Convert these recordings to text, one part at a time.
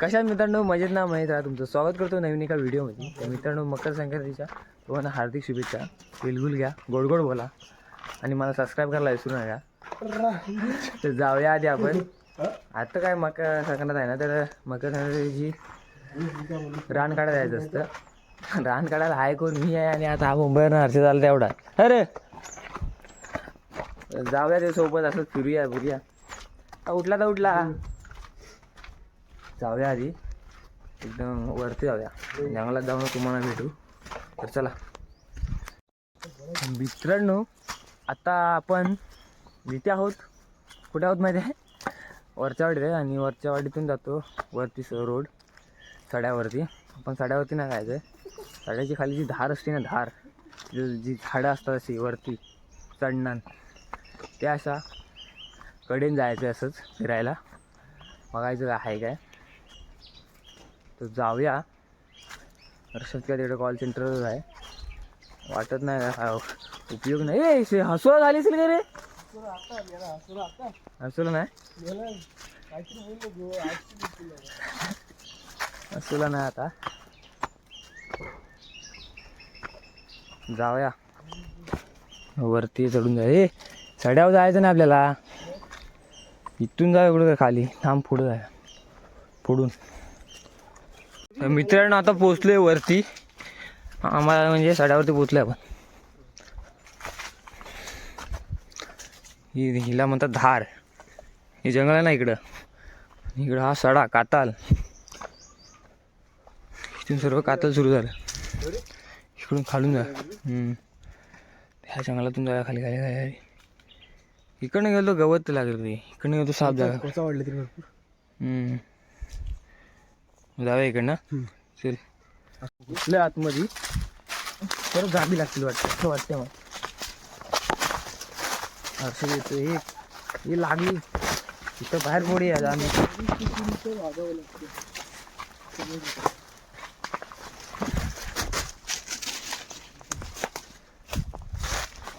कशा मित्रांनो? मजेत ना? माहीत आहे तुमचं. स्वागत करतो नवीन एका व्हिडिओमध्ये. तर मित्रांनो मकर संक्रांतीच्या तुम्हाला हार्दिक शुभेच्छा. बिलगुल घ्या. गोड गोड बोला. आणि मला सबस्क्राईब करायला विसरू नका. तर जाऊया आधी आपण. आता काय मकर संक्रांत आहे ना तर मकर संक्रांतीची रान काढायला जायचं असतं. रान काढायला आहे कोण? मी आहे आणि आता हा मुंबईवरून हर्षद झाला तेवढा. अरे! जाऊया ते सोबत असं फिरूया फिरूया उठला तर उठला. जाऊया आधी. एकदम वरती जाऊया. जंगलात जाऊन तुम्हाला भेटू. तर चला. मित्रांनो आता आपण जिथे आहोत कुठे आहोत माहिती आहे? वरच्या वाडीत आहे आणि वरच्या वाडीतून जातो. वरती स रोड सड्यावरती. आपण सड्यावरती नाही जायचं आहे सड्याची खाली जी धार असते ना धार जी झाडं असतात अशी वरती चढणार त्या अशा कडेन जायचं असंच फिरायला. बघायचं काय आहे काय. तर जाऊया. हर्षद काय तिकडे कॉल सेंटरच आहे. वाटत नाही का उपयोग नाही. ए शे हसुला झाली असेल का रे? हसुला नाही? हसुला नाही आता. जाऊया. वरती चढून जा ए चढ्यावर जायचं नाही आपल्याला. इथून जाऊ इकडं खाली. थांब पुढं जाय पुढून. मित्रांनो आता पोचलोय वरती. आम्हाला म्हणजे सड्यावरती पोचलोय आपण. ही हिला म्हणतात धार. हे जंगल आहे ना इकडं. इकडं हा सडा काताल. इथून सर्व कातल सुरू झालं. इकडून खालून जा. ह्या जंगलातून जाया खाली खाली खाली खाली. इकडनं गेलो गवत लागेल इकडनं गेलो साफ जागा. वाढले जाऊया इकडनं. चल. कुठल्या आतमध्ये तर गाडी लागतील वाटतं असं वाटतं मला. असं येतो हे हे लागली. इथं बाहेर पोडी आहे आम्ही.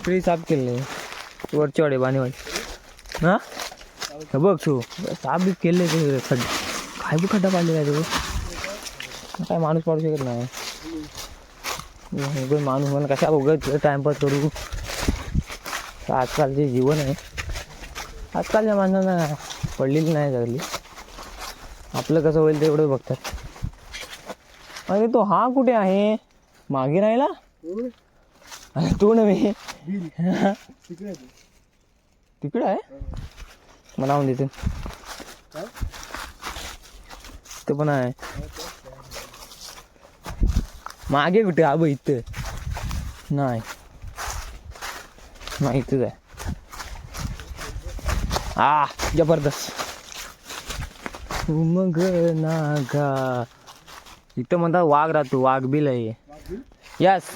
फ्री साफ केले वरची वाडे बाणीवाडी हा? हे बघ तू साफ बी केले ते खड्डे काय बी खड्डा पाडलेला आहे तो? काय माणूस पाडू शकत नाही. उगाच माणूस म्हणून कशा उगत टाइमपास करू? आजकालचे जीवन आहे. आजकालच्या माणसांना पडलेली नाही झाली. आपलं कसं होईल तेवढं बघतात. अरे तो हा कुठे आहे? मागे राहिला? अरे तू नव्हे. तिकडं आहे? आहे मला देते. ते पण आहे. मागे कुठे? आब इथं. नाही. नाही इथंच आहे. आ जबरदस्त. मग नागा. इथं म्हणतात वाघ राहतो वाघ बिल आहे. यस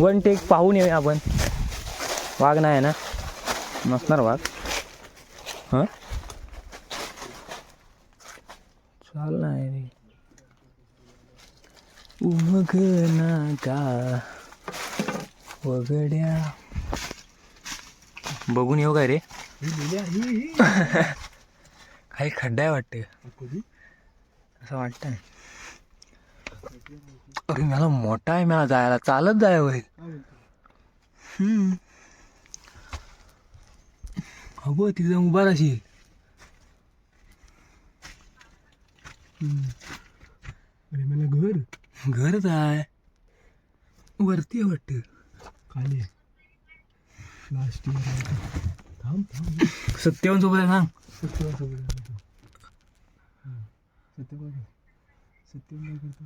वन टेक पाहून येऊया आपण. वाघ नाही ना? नसणार वाघ. हां चाल नाही रे ना नागा वगड्या. बघून येऊ काय रे? काही खड्डा आहे वाटते. असं वाटतं अरे मला मोठा आहे मला जायला. चालत जाय होय हम्म अगो तिथे उभा राहशील. अरे मला घर. घरच आहे वरती आहे वाटतं. खाली लास्ट थांब थांब. सत्यावन सोबत आहे सांग सत्यवान सोबत. हा. सत्यवान. सत्यवान करतो?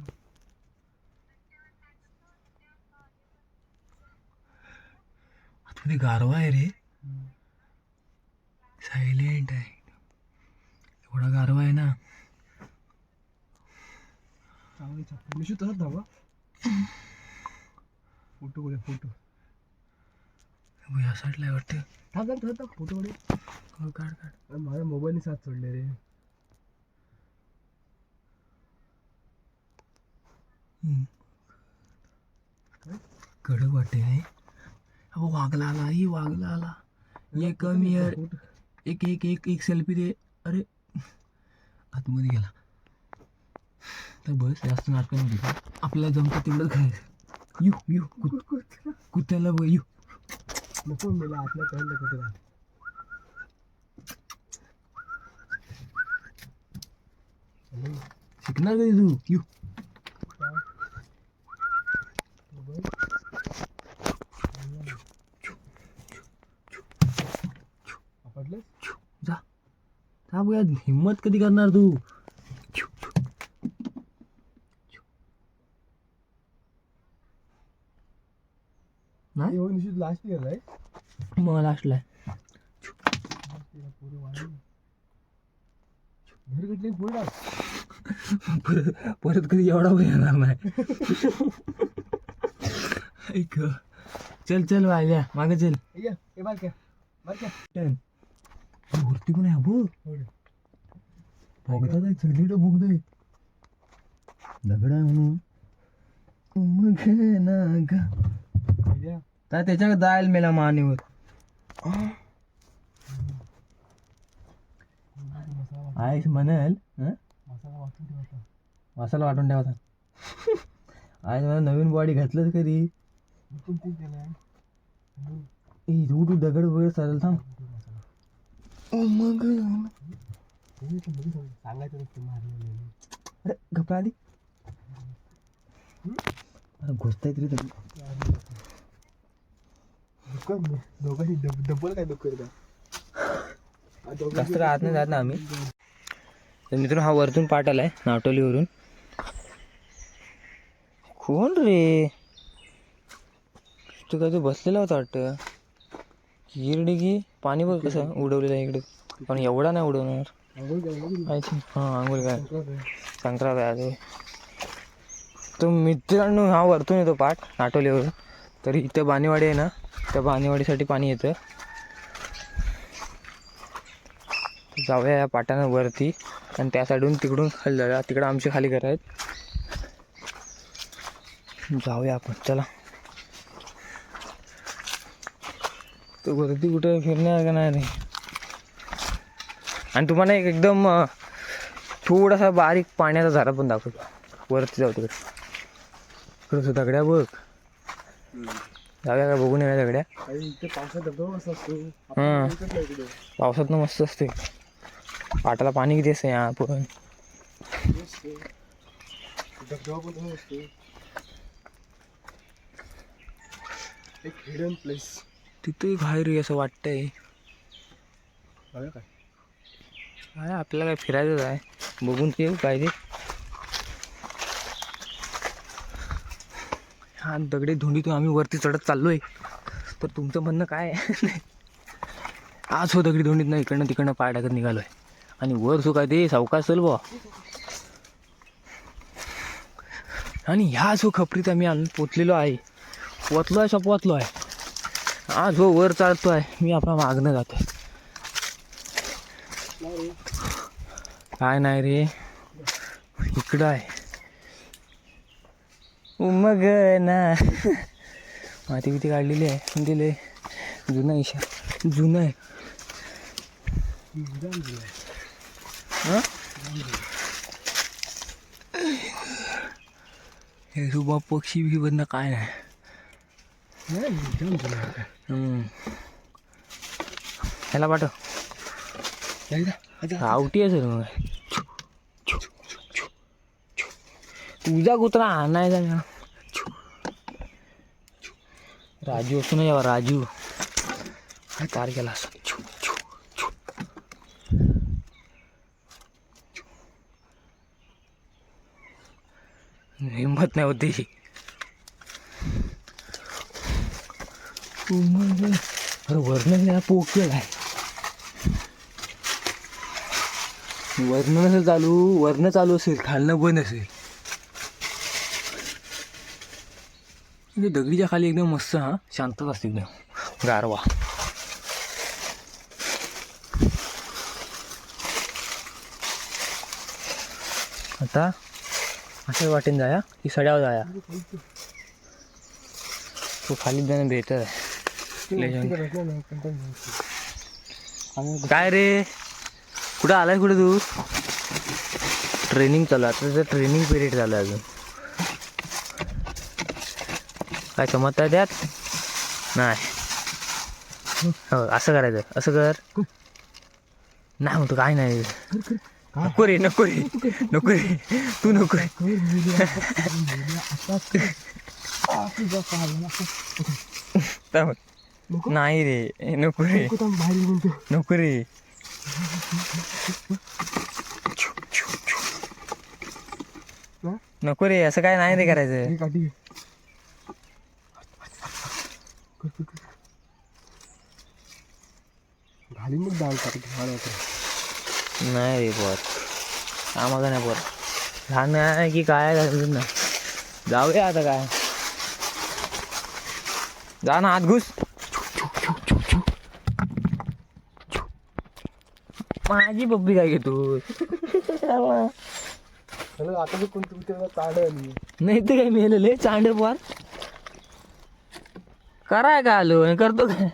आतमध्ये गारवा आहे रे. सायलेंट आहे. एवढा गारवा आहे ना. चांगली चप्पल निशू तसंच धावा फोटो काढूया फोटो. या साईडला आहे वाटतं. थांब थांब थांब थांब फोटो काढूया. हो, काढ काढ. माझ्या मोबाईलने साथ सोडले रे? कडक वाटते आहे अहो वागला आला ही वागला आला. ये कमी यार एक एक एक एक सेल्फी दे. अरे. आतमध्ये गेला. तर बस जास्त नाटकं नाही घेतलं. आपल्याला जमतं तेवढंच खायचं. यू यू कुत कुत्याला बघ यू. नको मला आपल्या कळलं कुत्रा शिकणार कधी तू? यू. जा. जा हिंमत कधी करणार तू? लास्ट गेलाय मग लास्टला परत परत कधी एवढा पण येणार नाही. ऐक चल चल वाल्या मागे चल. टन वरती पण आहे बघ बघता नाही चढलीकडं बघतोय. दगड आहे म्हणून. मग ना ग. तर त्याच्याकडे जाईल मेला मानेवर. आयस म्हणल? मसाला वाटून ठेवायचा आज मला नवीन बॉडी घातलंच कधी तू तू दगड वगैरे चालेल थांब. मग. अरे घपला आधी. अरे घुसताय तरी दगड दोघांनी डबल काय दुःख जास्त आत नाही जात ना आम्ही. तर मित्रांनो हा वरतून पाठ आलाय नाटोलीवरून. कोण रे? तू काय तू बसलेला होता वाटतं. हिरडी की पाणी बघ कसं उडवलेलं आहे इकडे. पण एवढा नाही उडवणार. हां आंघोळ काय? संक्रांत आहे. तो मित्रांनो हा वरतून येतो पाठ नाटोलीवरून. तर इथं बाणेवाडी आहे ना त्या पाणीवाडीसाठी पाणी येतं जाऊया या पाटानं वरती आणि त्या साईडून तिकडून खाली जाऊया. तिकडं आमचे खाली घर आहेत. जाऊया आपण चला. तो वरती कुठे फिरणार का नाही आणि तुम्हाला एक एकदम थोडासा बारीक पाण्याचा झारा पण दाखवतो. वरती जाऊ तिकडे. इकडं सुद्धा दगड्या बघ. जाऊया का बघून येऊया दगड्या. इथे पावसात धबधबा मस्त असतो हां. पाटाला पाणी किती असते या पण धबधबा पण तसा असतो एक हिडन प्लेस तिथंही बाहेर असं वाटतंय. काय? आपल्याला काय फिरायचंच आहे. बघून ते येऊ काय ते हा दगडे धुंडीतून आम्ही वरती चढत चाललोय. तर तुमचं म्हणणं काय? आज हो दगडी धुंडीत नाही इकडनं तिकडनं पाय टाकत निघालोय. आणि वर सो काय ते सावकाश चल बा आणि ह्या जो खपरीत आम्ही आणून पोचलेलो आहे. पोचलो आहे सप आहे? आज हो वर चालतो आहे मी आपला मागणं जातोय. काय नाही रे. इकडं आहे. मग ना माती बिती काढलेली आहे. दिले जुना इशा. जुनं आहे. हे? सुबा पक्षी बी बंद काय नाही ह्याला पाठव. आवटी आहे सर मग. तुझा कुत्रा आणायचा ना राजू असतो ना जेव्हा राजू. हा तार असतो असं. हिंमत नाही होती अरे वर्ण पोक केलाय वर्ण नसेल चालू? वर्ण चालू असेल खालणं बंद असेल. इथे दगडीच्या खाली एकदम मस्त हा शांतच असते एकदम. गारवा आता असं वाटेन जाया की सड्यावर जाया. तो खाली जाणं बेहतर आहे. काय रे? कुठं आलाय कुठं तू? ट्रेनिंग चालू आहे. आता ट्रेनिंग पिरियड चालू आहे अजून. काय समजताय त्यात. नाही. हो असं करायचं. असं कर. नाही म्हणतो काय नाही. नको रे नको रे नको रे. तू नको रे. नाही रे नको रे. नको रे. नको रे असं काय नाही रे करायचं हे काठी घाली मग दाल होतं नाही रे पोर आम्हाला नाही पोर लहान आहे की काय आहे ना जाऊया आता काय. जा ना आत घुस. माझी पप्पी काय घेतो? आता कोणतं नाही ते काय मेलेले चांड पोर कराय का आलो? आणि करतो काय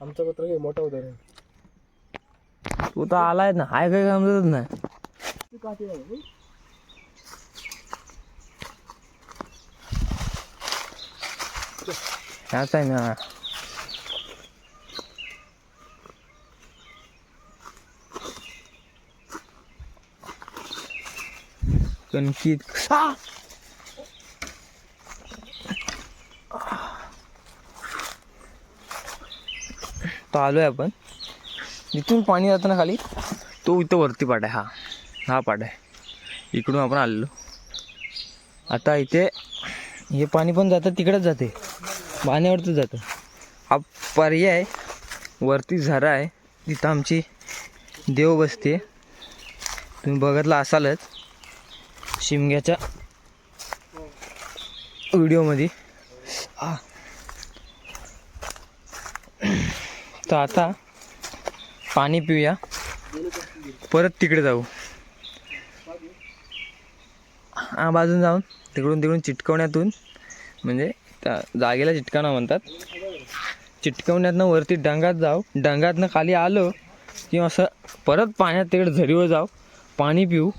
आमचा पत्र काही मोठा होता रे तू तर आलाय ना हाय काय समजतच नाही. ह्याच आहे ना? कणकीत तो आलो आहे आपण. इथून पाणी जातं ना खाली तो इथं वरती पाट आहे हा. हा पाट आहे. इकडून आपण आलेलो. आता इथे हे पाणी पण जातं तिकडंच जाते. पाण्यावरतीच जातं. हा पर्याय वरती झरा आहे. तिथं आमची देव बसते. तुम्ही बघतला असालच. शिमग्याच्या व्हिडिओमध्ये तर आता पाणी पिऊया. परत तिकडे जाऊ. हा बाजून जाऊन तिकडून तिकडून चिटकवण्यातून म्हणजे त्या जागेला चिटकावणं म्हणतात. चिटकवण्यातनं वरती डंगात जाऊ. डंगातनं खाली आलो की असं परत पाण्यात तिकडे झरीवर जाऊ. पाणी पिऊ.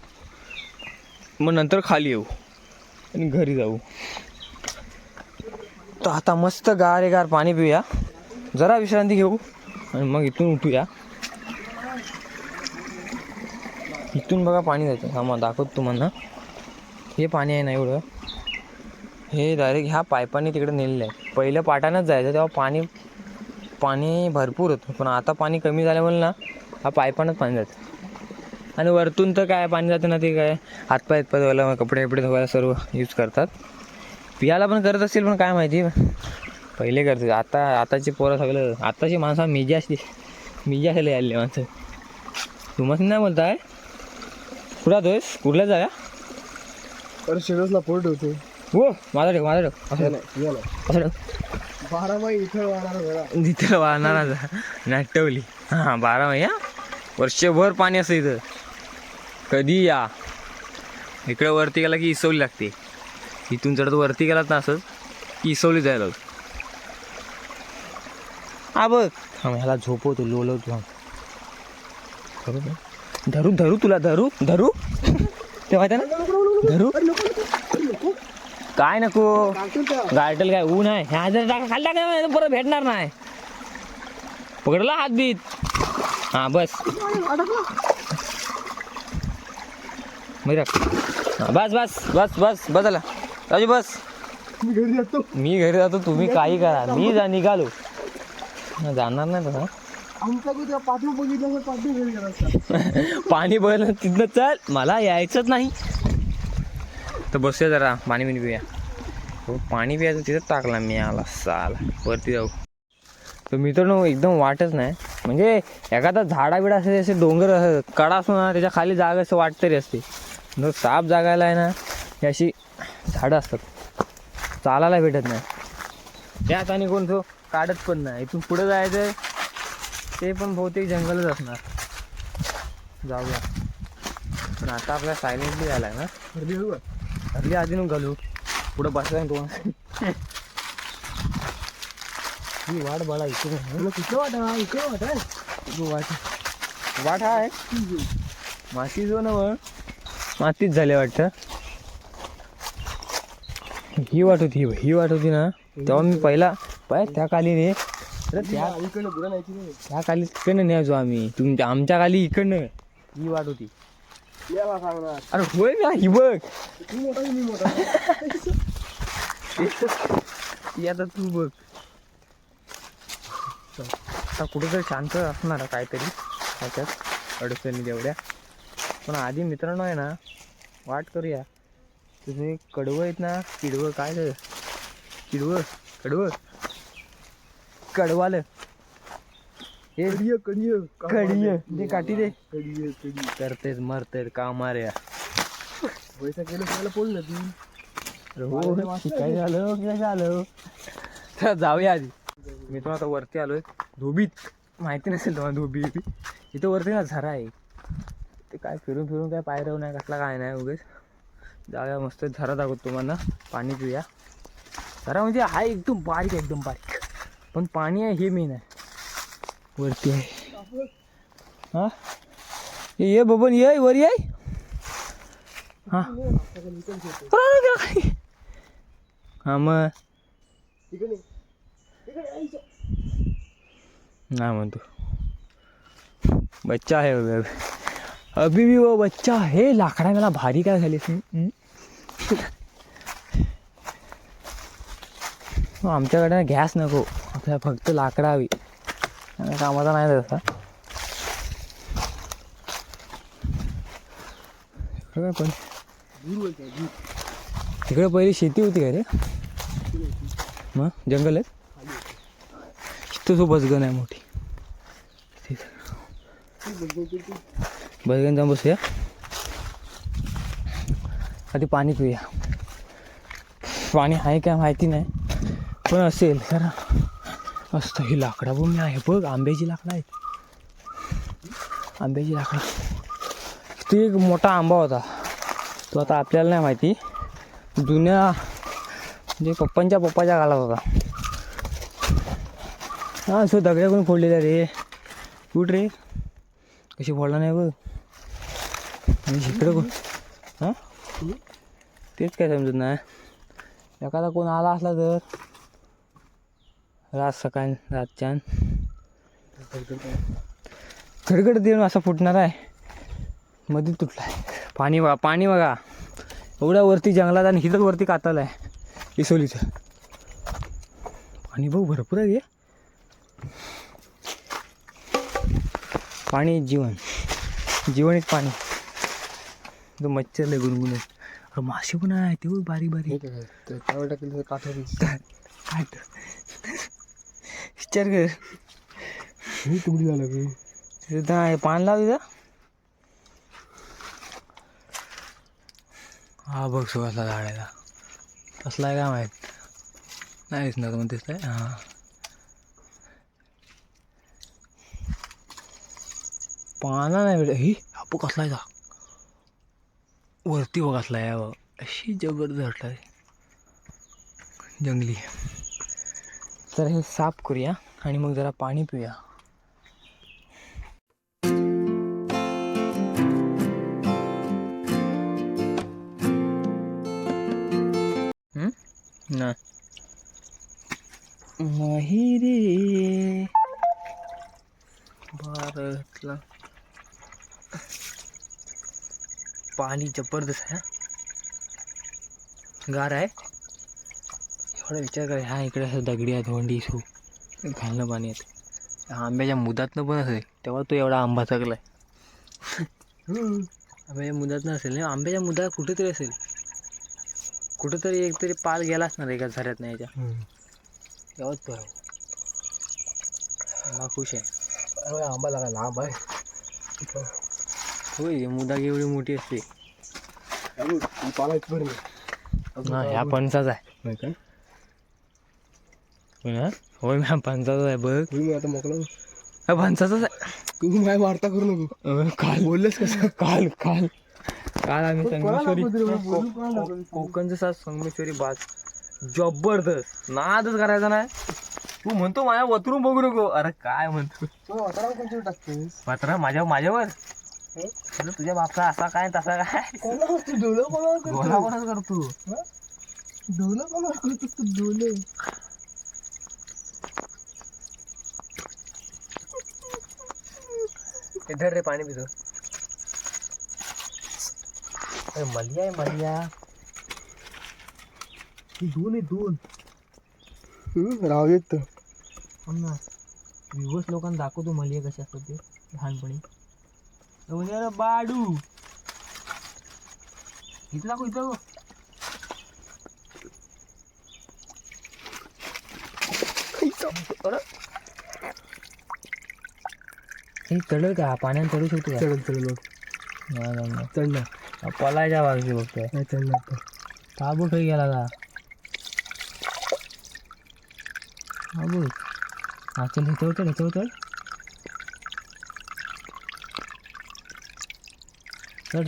मग नंतर खाली येऊ. आणि घरी जाऊ. तर आता मस्त गार गार पाणी पिऊया. जरा विश्रांती घेऊ. आणि मग इथून उठूया. इथून बघा पाणी जायचं. हा मग दाखवतो तुम्हाला. हे पाणी आहे ना एवढं. हे डायरेक्ट ह्या पायपाने तिकडे नेलेलं आहे. पहिलं पाटानंच जायचं तेव्हा पाणी पाणी भरपूर होतं. पण आता पाणी कमी झाल्यामुळे ना हा पायपानंच पाणी जातं. आणि वरतून तर काय पाणी जातं ना ते काय? हातपाय हातपाय धुवायला कपडे कपडे धुवायला सर्व यूज करतात. पियाला पण करत असतील पण काय माहिती. पहिले करते आता आताची पोरं सगळं आताची माणसं मिजी असली मिजी असायला आली माणसं. तुम्हाला नाही बोलताय? कुठं तोयस कुठल्या जागा? अरे शिरसला पोर्ट होते हो माझा ठेव माझा ठेव. असं नाही ठेव. बारा बाई इथं वाहणार तिथं वाहणार नाटवली हां बारा महिया वर्षभर पाणी असतं इथं. कधी या? इकडे वरती गेला की इसवली लागते. इथून चढत वरती गेलात ना असंच की इसवली जायला होत. हा बघ ह्याला झोपवतो लोलवतो बरोबर धरू धरू तुला धरू धरू. ते माहिती आहे ना? धरू. काय नको? गायटल काय ऊन आहे? ह्या जर टाका खाली टाका परत भेटणार नाही. पकडला हात बीत. हा बस. हा, बस बस बस बस बस झाला. राजू बस. मी घरी जातो. मी घरी जातो तुम्ही काही करा. मी जा निघालो. जाणार नाही तसा आमचा कुठे पाठवून बघितलं पाठवून असता. पाणी बघलं तिथनं चल मला यायचंच नाही. तर बसूया जरा पाणी बिणी पिऊया. हो पाणी पियाचं तिथं टाकला मी आला साला वरती जाऊ. तर मित्रांनो एकदम वाटच नाही. म्हणजे एखादा झाडा बिडा असे असे डोंगर असं कडा असतो ना त्याच्याखाली जागा असं वाट तरी असते. साप जागायला आहे ना ही अशी झाडं असतात. चालायला भेटत नाही. त्यात आणि कोण तो काढत पण नाही. इथून पुढे जायचं ते पण बहुतेक जंगलच असणार. जाऊया. पण आता आपल्याला सायलेंटली जायला ना. का? हल्ली आधी नको घालू. पुढं बसला तुम्हाला ही वाट बळा इथे तुला कुठलं वाटा इकडे वाटा आहे. वाट वाट हा आहे. माती जो ना मग मातीच झाले वाटतं. ही वाट होती ही वाट होती ना. तेव्हा मी पहिला पाय त्या अरे त्या इकडनं बुरा नाही त्या काली इकडनं न्यायचो आम्ही. तुमच्या आमच्या काली इकडनं. ही वाट होती. अरे होय ना ही बघ. तू मोठा मी मोठा ती आता तू बघ. आता कुठेतरी शांत असणार काहीतरी. त्याच्यात अडचणी तेवढ्या. पण आधी मित्रांनो आहे ना वाट करूया. तुझे कडवं आहेत ना किडवं काय किडवं कडवं. कडवालं. हे कडिय कडिय कडिय ते काठी दे. कडिय कडिय करतेच मरतेच का मार्या? पैसा केलं त्याला बोल ना ती हो काय झालं काय झालं. तर जाऊया आधी. मी तो आता वरती आलोय. धोबीत माहिती नसेल तुम्हाला धोबी. इथं वरती ना झरा आहे. ते काय फिरून फिरून काय पायरव नाही कसला काय नाही उगेच. जाऊया मस्त झरा दाखवतो तुम्हाला. पाणी पिऊया. झरा म्हणजे हा एकदम बारीक आहे, एकदम बारीक. पण पाणी आहे हे मेन आहे. वरती आहे. हा? ये ये बबन ये वर ये हा. मग. नाही म्हणतो. बच्चा आहे अभी अभी भी वो बच्चा है लाकडा मला भारी काय झाली असेल? हम्म? हो, हो, आमच्याकडे ना गॅस नको. आपल्याला फक्त लाकडं हवी आणि कामाचा नाही तसा. पण? तिकडे पहिली शेती होती का रे? मग? जंगल आहे इथं तो बसगन आहे मोठी. बसगन जाऊन बसूया. आधी पाणी पिऊया. पाणी आहे काय माहिती नाही. पण असेल. तर असतं ही लाकडाभूमी आहे. बघ आंब्याची लाकडं आहेत. आंब्याची लाकडं. ते एक मोठा आंबा होता. तो आता आपल्याला नाही माहिती. जुन्या म्हणजे पप्पांच्या पप्पाच्या काळात होता. हा असं दगड्या कोणी फोडलेला रे. कुठ रे. कशी फोडला नाही बघ. आणि इकडं कोण? हां? तेच काय समजत नाही. एखादा कोण आला असला तर. रात सकाळ रातच्यान खडखड देऊन असा फुटणार आहे. मध्ये तुटला आहे पाणी बघा पाणी बघा. एवढ्या वरती जंगलात आणि हिथंच वरती कातल आहे. इसोलीचं. पाणी बघ भरपूर आहे पाणी जीवन. जीवन एक पाणी. तो मच्छर लय गुणगुण अरे मासे पण आहे ते बारीक बारीक. काय? विचार कर हे तुकडी झालं की. तिथं आहे पान लाव तिथं हा बघ सुवासला झाडायला कसला आहे काय माहीत नाही दिसणार मग दिसतंय हां। पाना नाही भेट ही आपू कसला आहे जा वरती बघ कसला आहे बघ अशी जबरदस्त आहे जंगली। तर हे साफ करूया आणि मग जरा पाणी पिऊया. नाही. रे. भारतला. पाणी जबरदस्त आहे गार आहे? एवढा विचार कर. ह्या इकडे असं दगडी आहे धोंडी सू घालणं पाणी येतं आंब्याच्या मुदातनं पण असेल. तेव्हा तो एवढा आंबा चगलाय हम्म. आंब्याच्या मुदात असेल. नाही आंब्याच्या मुदात कुठेतरी असेल. कुठेतरी एक तरी पाल गेला असणार एका झऱ्यात नाही याच्या. तेव्हाच बरं आंबा खुश आहे. आंबा लागा लांब आहे. होय मुदा एवढी मोठी असते. ही पाला आहे. हा ह्या पणसाचा आहे. काय? होय मॅम पणसाचा आहे बघ. मी आता हा, पणसाचाच आहे. तू माय वार्ता करू नको. अं, काल. बोललेस कसं काल काल. काल आम्ही संगमेश्वरी? को-? कोकणचं सात संगमेश्वरी बाज. जबरदस्त. नादच करायचा नाही. तू म्हणतो माझ्या वतरून बघू नको. अरे काय म्हणतो? मात्र माझ्या माझ्यावर? तुझ्या बापचा असा काय तसा काय? डोलं कोणावर गोला करतो कोणाच करतो? डोलं कोणावर करतोस? तू डोलं ते धर रे पाणी पितो अरे मलिया आहे मलिया। ही दोन आहे दोन राहू देत तर पण ना दिवस लोकांना दाखवतो मलिया कसे असतात ते लहानपणी म्हणजे अरे बाडू इथं दाखव इथं दाखव. हे चढल का पाण्यात चढू शकतो का? चढल चढल नाही. चढणार पलायच्या बाजू बघतोय नाही चढणार का बघ गेला का हा हा चल ह्याच्यावर चढ ह्याच्यावर चढ चढ. चढ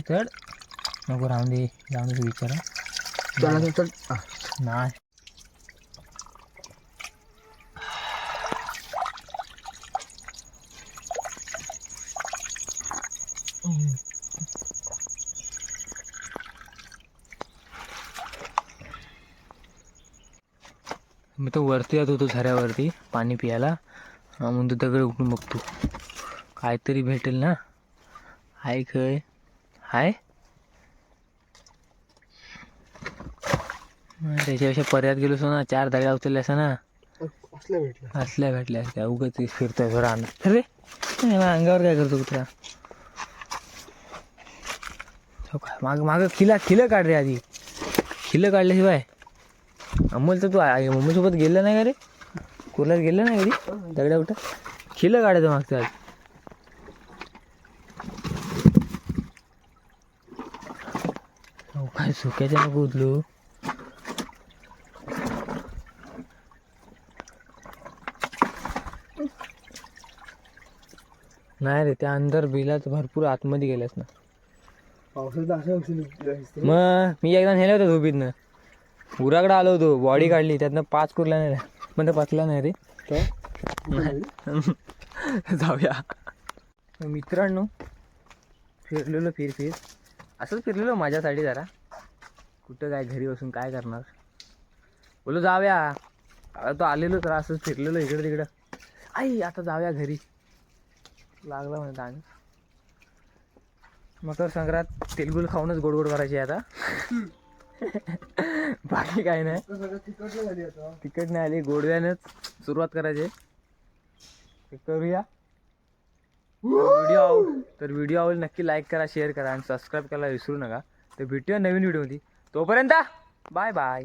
नको राहून दे. जाऊन दे विचारा चढ चढ आ, नाही. मी तो वरती जात होतो झऱ्यावरती पाणी प्यायला हा, म्हणून तो दगड उठून बघतो. काहीतरी भेटेल ना? हाय खय. हाय? त्याच्यापेक्षा पर्यात गेलो असतो ना चार दगडा उचलल्या असं ना. असल्या भेटलं असल्या भेटल्या असत्या. उगाच फिरतोय अंग. अरे अंगावर काय करतो कुत्रा? हो माग माग खिला खिलं काढ रे आधी. खिलं काढल्याशिवाय. अमोल तर तू आ- मम्मीसोबत गेलं नाही का रे? कुर्ल्यात गेलं नाही कधी दगड्या उठा. खिलं काढायचं मागचं आज. काय सुक्याच्या नको उचलू. नाही रे त्या अंदर बिलात भरपूर आतमध्ये गेल्यास ना. पावसाचं असं मग मी एकदा नेलं होतं धोबीतनं. उराकडं आलो होतो. बॉडी काढली. त्यातनं पाच कुरला नाही पण ते पचला नाही रे. जाऊया. मित्रांनो फिरलेलो फिर फिर. असंच फिरलेलो माझ्यासाठी जरा. कुठं काय घरी बसून काय करणार? बोलो जाऊया. आता तो आलेलो तर असंच फिरलेलो इकडं तिकडं. आई आता जाऊया घरी. लागला म्हणत आणि मकर संक्रांत तेलगुल खाऊनच गोड गोड करायची आता. बाकी काय नाही. तिकट नाही आली गोडव्यानंच सुरुवात करायची. करूया. व्हिडिओ आव तर व्हिडिओ आवडेल नक्की लाईक करा शेअर करा आणि सबस्क्राईब करायला विसरू नका. तर भेटूया नवीन व्हिडिओमध्ये तोपर्यंत बाय बाय